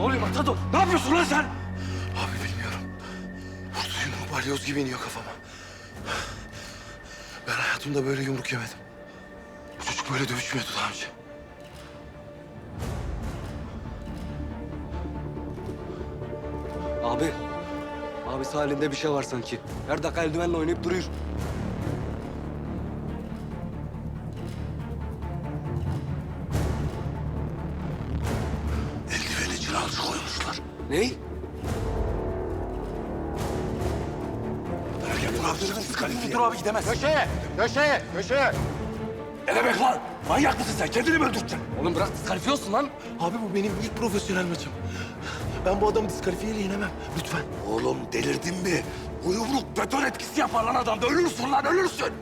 Ne oluyor Matador? Ne yapıyorsun lan sen? Abi bilmiyorum. Vurdu yumruk balyoz gibi iniyor kafama. Ben hayatımda böyle yumruk yemedim. Bu çocuk böyle dövüşmüyordu daha önce. Abi. Abi halinde bir şey var sanki. Her dakika eldivenle oynayıp duruyor. Ney? Dur abi gidemez. Köşeye, köşeye, köşeye. Ne demek lan? Manyak mısın sen? Kendini mi öldürteceksin? Oğlum bırak diskalifiye olsun lan. Abi bu benim ilk profesyonel maçım. Ben bu adamı diskalifiyeyle yenemem. Lütfen. Oğlum delirdin mi? Bu yumruk beton etkisi yapar lan adamda. Ölürsün lan ölürsün.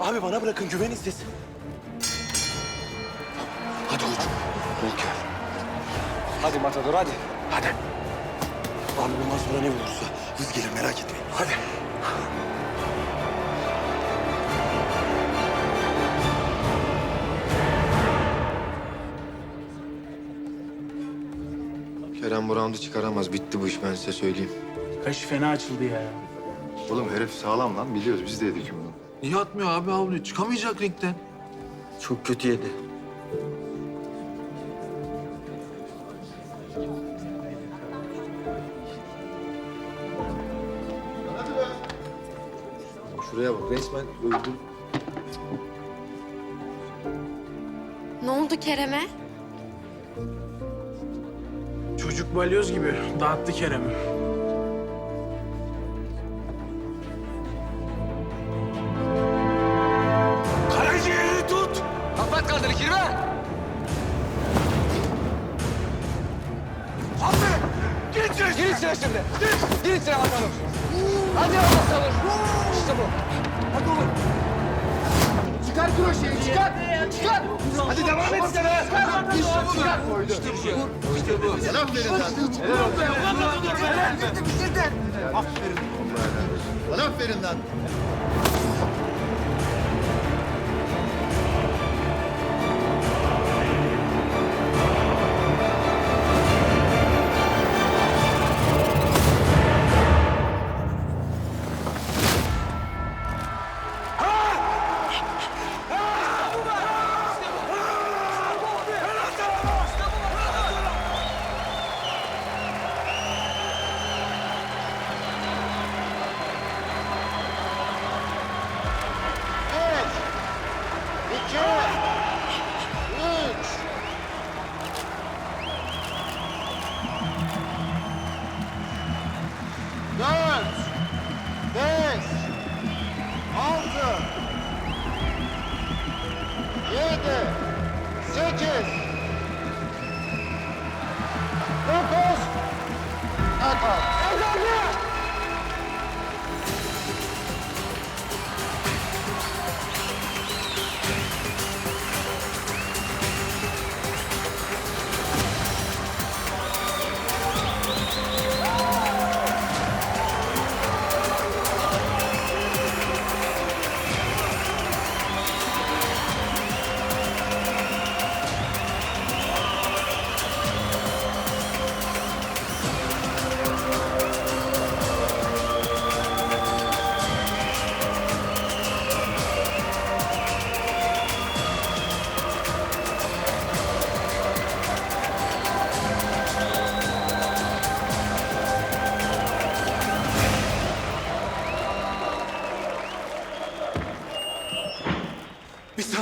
Abi bana bırakın güvenin siz. Hadi koçum. Bol gel. Hadi Matador hadi. Hadi. Abi bundan sonra ne olursa hız gelir merak etmeyin. Hadi. Kerem bu roundu çıkaramaz. Bitti bu iş ben size söyleyeyim. Kaşı fena açıldı ya. Oğlum herif sağlam lan. Biliyoruz biz de yedik bunu. Niye atmıyor abi avluyu? Çıkamayacak ringden. Çok kötü yedi. Şuraya bak resmen öldüm. Ne oldu Kerem'e? Çocuk balyoz gibi dağıttı Kerem'i. Gir içine şimdi. Gir içine Matador. Hadi savur. İşte bu. Hadi oğlum. Çıkar kroşeyi, çıkar. Çıkar. Hadi devam et sana. Çıkar. Koydu. Bana aferin lan. Bir, Lucas! Atos!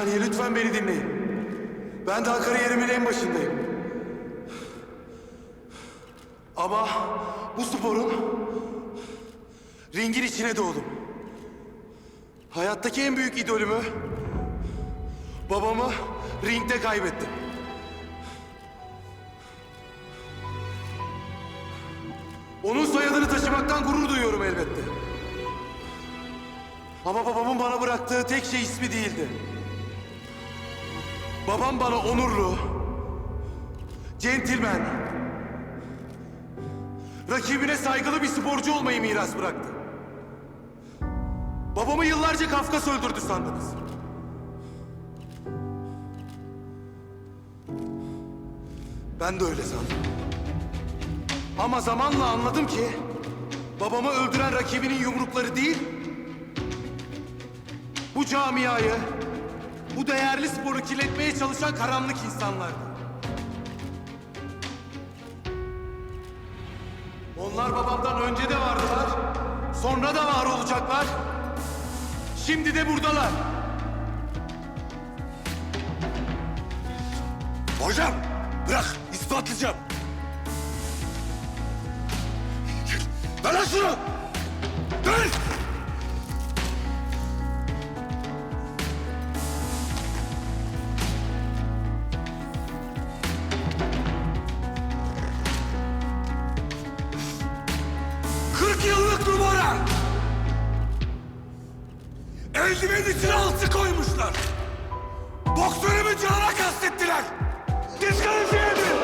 Saniye lütfen beni dinleyin. Ben daha kariyerimin en başındayım. Ama bu sporun ringin içine doğdum. Hayattaki en büyük idolümü, babamı ringde kaybettim. Onun soyadını taşımaktan gurur duyuyorum elbette. Ama babamın bana bıraktığı tek şey ismi değildi. Babam bana onurlu, centilmen, rakibine saygılı bir sporcu olmayı miras bıraktı. Babamı yıllarca Kafkas öldürdü sandınız. Ben de öyle sandım. Ama zamanla anladım ki babamı öldüren rakibinin yumrukları değil, bu camiayı, bu değerli sporu kirletmeye çalışan karanlık insanlardı. Onlar babamdan önce de vardılar, sonra da var olacaklar. Şimdi de buradalar. Hocam bırak ispatlayacağım. Ver lan şunu. Eldiven içine altı koymuşlar. Boksörümü canına kastettiler. Diskalifiye edin.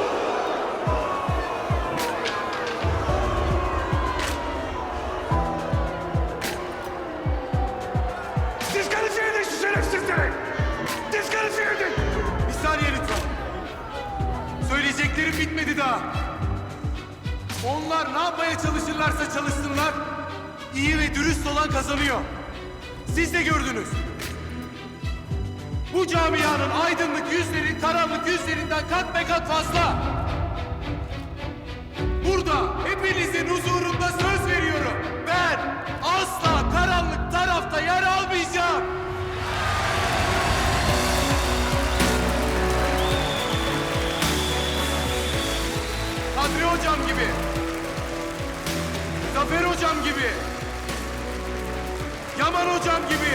Diskalifiye edin şu şerefsizleri. Diskalifiye edin. Bir saniye lütfen. Söyleyeceklerim bitmedi daha. Onlar ne yapmaya çalışırlarsa çalışsınlar, iyi ve dürüst olan kazanıyor. Siz de gördünüz. Bu camianın aydınlık yüzleri karanlık yüzlerinden kat be kat fazla. Burada hepinizin huzurunda söz veriyorum. Ben asla karanlık tarafta yer almayacağım. Kadri hocam gibi. Zafer hocam gibi. Yaman hocam gibi.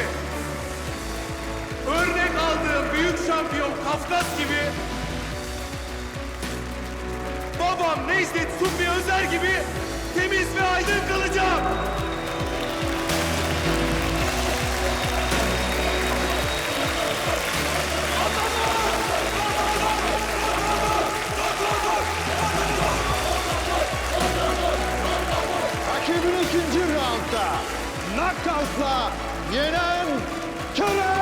Örnek aldığım büyük şampiyon Kafkas gibi. Babam Necdet Subbi Özer gibi temiz ve aydın kalacağım. yenen Kerem!